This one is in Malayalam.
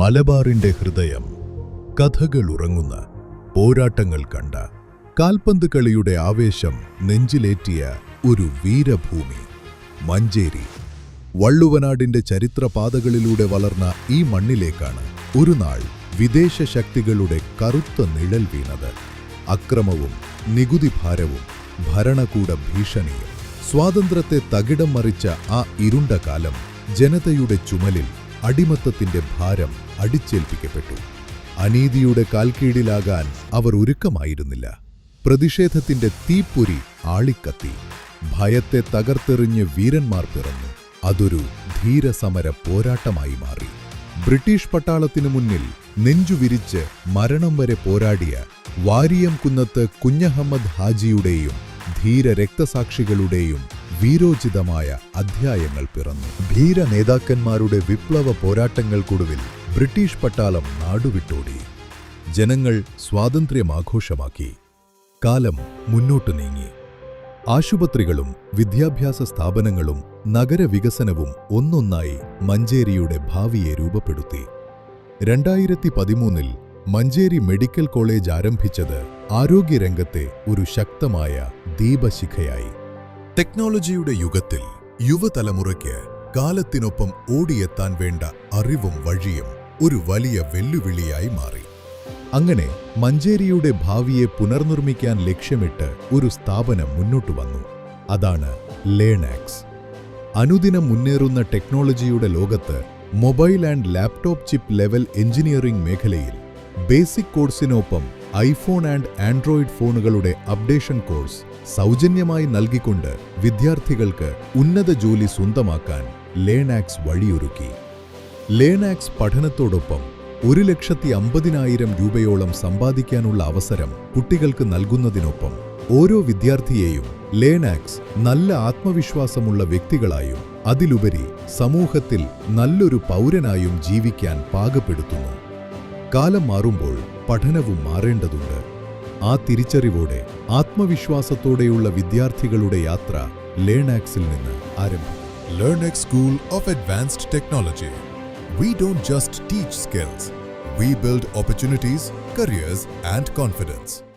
മലബാറിന്റെ ഹൃദയം കഥകൾ ഉറങ്ങുന്ന പോരാട്ടങ്ങൾ കണ്ട കാൽപന്ത് കളിയുടെ ആവേശം നെഞ്ചിലേറ്റിയ ഒരു വീരഭൂമി. മഞ്ചേരി വള്ളുവനാടിന്റെ ചരിത്രപാതകളിലൂടെ വളർന്ന ഈ മണ്ണിലേക്കാണ് ഒരു നാൾ വിദേശ ശക്തികളുടെ കറുത്ത നിഴൽ വീണത്. അക്രമവും നികുതി ഭാരവും ഭരണകൂട ഭീഷണിയും സ്വാതന്ത്ര്യത്തെ തകിടം മറിച്ച ആ ഇരുണ്ട കാലം ജനതയുടെ ചുമലിൽ അടിമത്തത്തിന്റെ ഭാരം അടിച്ചേൽപ്പിക്കപ്പെട്ടു. അനീതിയുടെ കാൽക്കീഴിലാകാൻ അവർ ഒരുക്കമായിരുന്നില്ല. പ്രതിഷേധത്തിന്റെ തീപ്പൊരി ആളിക്കത്തി. ഭയത്തെ തകർത്തെറിഞ്ഞ് വീരന്മാർ പിറന്നു. അതൊരു ധീരസമര പോരാട്ടമായി മാറി. ബ്രിട്ടീഷ് പട്ടാളത്തിനു മുന്നിൽ നെഞ്ചുവിരിച്ച് മരണം വരെ പോരാടിയ വാരിയം കുന്നത്ത് കുഞ്ഞഹമ്മദ് ഹാജിയുടെയും ധീര രക്തസാക്ഷികളുടെയും വീരോചിതമായ അധ്യായങ്ങൾ പിറന്നു. ധീര നേതാക്കന്മാരുടെ വിപ്ലവ പോരാട്ടങ്ങൾക്കൊടുവിൽ ബ്രിട്ടീഷ് പട്ടാളം നാടുവിട്ടോടി. ജനങ്ങൾ സ്വാതന്ത്ര്യം ആഘോഷമാക്കി കാലം മുന്നോട്ടു നീങ്ങി. ആശുപത്രികളും വിദ്യാഭ്യാസ സ്ഥാപനങ്ങളും നഗരവികസനവും ഒന്നൊന്നായി മഞ്ചേരിയുടെ ഭാവിയെ രൂപപ്പെടുത്തി. രണ്ടായിരത്തി പതിമൂന്നിൽ മഞ്ചേരി മെഡിക്കൽ കോളേജ് ആരംഭിച്ചത് ആരോഗ്യരംഗത്തെ ഒരു ശക്തമായ ദീപശിഖയായി. ടെക്നോളജിയുടെ യുഗത്തിൽ യുവതലമുറയ്ക്ക് കാലത്തിനൊപ്പം ഓടിയെത്താൻ വേണ്ട അറിവും വഴിയും ഒരു വലിയ വെല്ലുവിളിയായി മാറി. അങ്ങനെ മഞ്ചേരിയുടെ ഭാവിയെ പുനർനിർമ്മിക്കാൻ ലക്ഷ്യമിട്ട് ഒരു സ്ഥാപനം മുന്നോട്ടു വന്നു. അതാണ് ലേണാക്സ് അനുദിനം മുന്നേറുന്ന ടെക്നോളജിയുടെ ലോകത്ത് mobile and laptop chip level engineering മേഖലയിൽ ബേസിക് കോഴ്സിനൊപ്പം ഐഫോൺ ആൻഡ് ആൻഡ്രോയിഡ് ഫോണുകളുടെ അപ്ഡേഷൻ കോഴ്സ് സൗജന്യമായി നൽകിക്കൊണ്ട് വിദ്യാർത്ഥികൾക്ക് ഉന്നത ജോലി സ്വന്തമാക്കാൻ ലേണാക്സ് വഴിയൊരുക്കി. ലേണാക്സ് പഠനത്തോടൊപ്പം ഒരു ലക്ഷത്തി അമ്പതിനായിരം രൂപയോളം സമ്പാദിക്കാനുള്ള അവസരം കുട്ടികൾക്ക് നൽകുന്നതിനൊപ്പം ഓരോ വിദ്യാർത്ഥിയെയും ലേണാക്സ് നല്ല ആത്മവിശ്വാസമുള്ള വ്യക്തികളായും അതിലുപരി സമൂഹത്തിൽ നല്ലൊരു പൗരനായും ജീവിക്കാൻ പാകപ്പെടുത്തുന്നു. കാലം മാറുമ്പോൾ പഠനവും മാറേണ്ടതുണ്ട്. ആ തിരിച്ചറിവോടെ ആത്മവിശ്വാസത്തോടെയുള്ള വിദ്യാർത്ഥികളുടെ യാത്ര ലേണാക്സിൽ നിന്ന് ആരംഭിക്കും school of advanced technology we don't just teach skills we build opportunities careers and confidence.